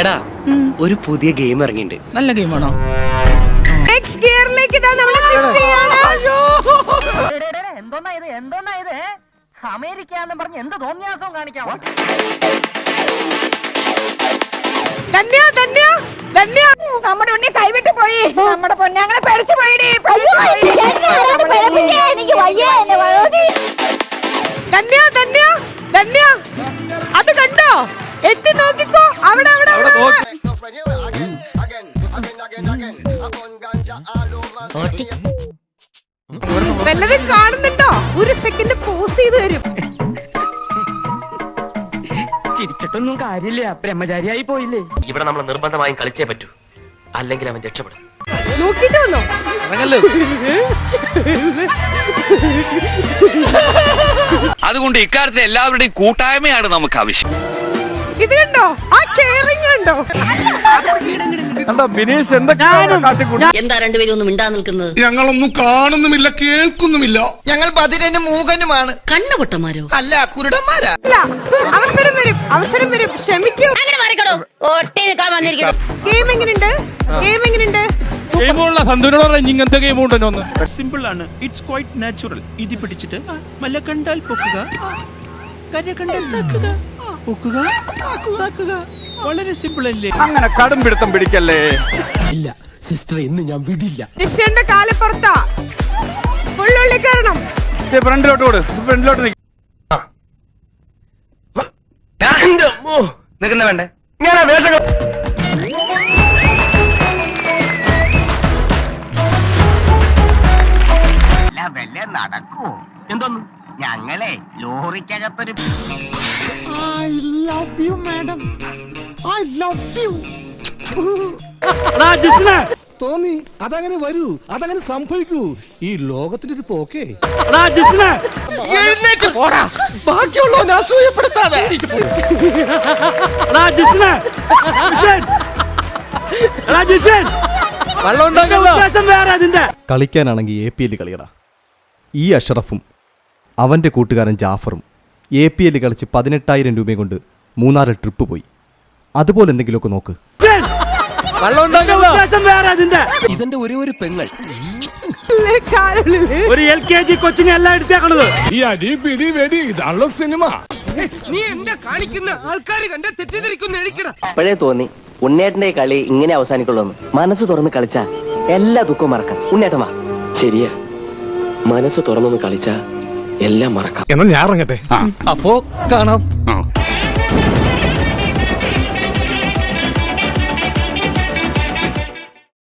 എടാ ഒരു പുതിയ ഗെയിം ഇറങ്ങിയിട്ടുണ്ട് നല്ല ഗെയിമാണോ? അമേരിക്ക എന്ന് പറഞ്ഞ് എന്ത് തോന്നിയാസവും കാണിക്കാം നമ്മുടെ ഉണ്ണി കൈവിട്ട് പോയി. നമ്മുടെ പൊന്നാങ്ങളെ പഠിച്ചു പോയിടി. എനിക്ക് വയ്യ എന്നെ ഭഗവതി ധന്യ ധന്യ ധന്യ. അത് കണ്ടോ? എത്തി നോക്കിക്കോ. വല്ലതും കാണുന്നുണ്ടോ? ഒരു സെക്കൻഡ് പോസ് ചെയ്ത് തരും ചിരിച്ചിട്ടൊന്നും കാര്യമില്ല. ബ്രഹ്മചാരിയായി പോയില്ലേ? ഇവിടെ നമ്മൾ നിർബന്ധമായും കളിച്ചേ പറ്റൂ. അല്ലെങ്കിൽ അവൻ രക്ഷപ്പെടും. നോക്കിട്ട് വന്നോ? അതുകൊണ്ട് ഇക്കാര്യത്തിൽ എല്ലാവരുടെയും കൂട്ടായ്മയാണ് നമുക്ക് ആവശ്യം. ഇത് കണ്ടോ? ആ കെയറിങ് കണ്ടോ? കണ്ടോ ബിനീഷ് എന്തൊക്കെയാണ് കാട്ടിക്കൂട്ടി എന്താ രണ്ടുപേരും ഒന്നും മിണ്ടാ നിൽക്കുന്നത്? ഞങ്ങളൊന്നും കാണുന്നുമില്ല കേൾക്കുന്നുമില്ല. ഞങ്ങൾ ബദിരനും മൂകനുമാണ്. കണ്ണുപൊട്ടന്മാരോ? അല്ല കുരുടന്മാരാ. ഇല്ല അവസരം വരും അവസരം വരും. ക്ഷമിക്കൂ. അങ്ങനെ ഒട്ടി നിൽക്കാൻ വന്നിരിക്കുന്നു ഗെയിം എങ്ങനെയുണ്ട് ഗെയിം എങ്ങനെയുണ്ട് ഗെയിമുള്ള സന്തുനോട് പറഞ്ഞു ഇങ്ങനത്തെ ഗെയിം ഉണ്ടെന്ന് ഒന്ന്. സിമ്പിൾ ആണ്. ഇറ്റ്സ് ക്വൈറ്റ് നാച്ചുറൽ ഇത് പിടിച്ചിട്ട് മല കണ്ടാൽ പൊക്കുക. കര കണ്ടാൽ താക്കുക. വളരെ സിമ്പിൾ അല്ലേ അങ്ങനെ കടും പിടുത്തം പിടിക്കല്ലേ? ജിഷന്റെ കാലപ്പുറത്താ ഉള്ളുള്ളി കയറണം. ഫ്രണ്ടിലോട്ട് കൊടു ഫ്രണ്ടിലോട്ട് നിൽക്കും നിൽക്കുന്ന വേണ്ടേ? ഞാൻ വേഷം നടക്കൂ എന്തോന്നു? ഞങ്ങളെ ലോറിക്കകത്തൊരു തോന്നി അതങ്ങനെ വരൂ അതങ്ങനെ സംഭവിക്കൂ. ഈ ലോകത്തിന്റെ ഒരു പോക്കേ. എഴുന്നേറ്റ് പോടാ. ബാക്കിയുള്ളവനെ അസൂയപ്പെടുത്താതെ. കളിക്കാനാണെങ്കിൽ എ പി എൽ കളിയടാ. ഈ അഷറഫും അവന്റെ കൂട്ടുകാരൻ ജാഫറും എ പി എല്ലിൽ കളിച്ച് പതിനെട്ടായിരം രൂപയും കൊണ്ട് മൂന്നാറിൽ ട്രിപ്പ് പോയി. അതുപോലെ എന്തെങ്കിലുമൊക്കെ നോക്ക്. ഇതിന്റെ ഒരേ ഒരു പെങ്ങൾ. ഒരു എൽ കെ ജി കൊച്ചിനെ എല്ലാം എടുത്തേക്കണത്. ഈ അടി പിടി വെടി ഇതാണല്ലോ സിനിമ. നീ എന്താ കാണിക്കുന്ന ആൾക്കാർ കണ്ട തെറ്റിദ്ധരിക്കുന്ന എഴുക്കട അപ്പോഴേ തോന്നി ഉണ്ണേട്ടന്റെ കളി ഇങ്ങനെ അവസാനിക്കുള്ളൂ മനസ്സ് തുറന്ന് കളിച്ചാ എല്ലാ ദുഃഖവും മറക്കാം. ഉണ്ണേട്ടമാ ശരിയാ. മനസ്സ് തുറന്നൊന്ന് കളിച്ചാ എല്ലാം മറക്കാം. എന്നാൽ ഞാൻ ഇറങ്ങട്ടെ? അപ്പോ കാണാം.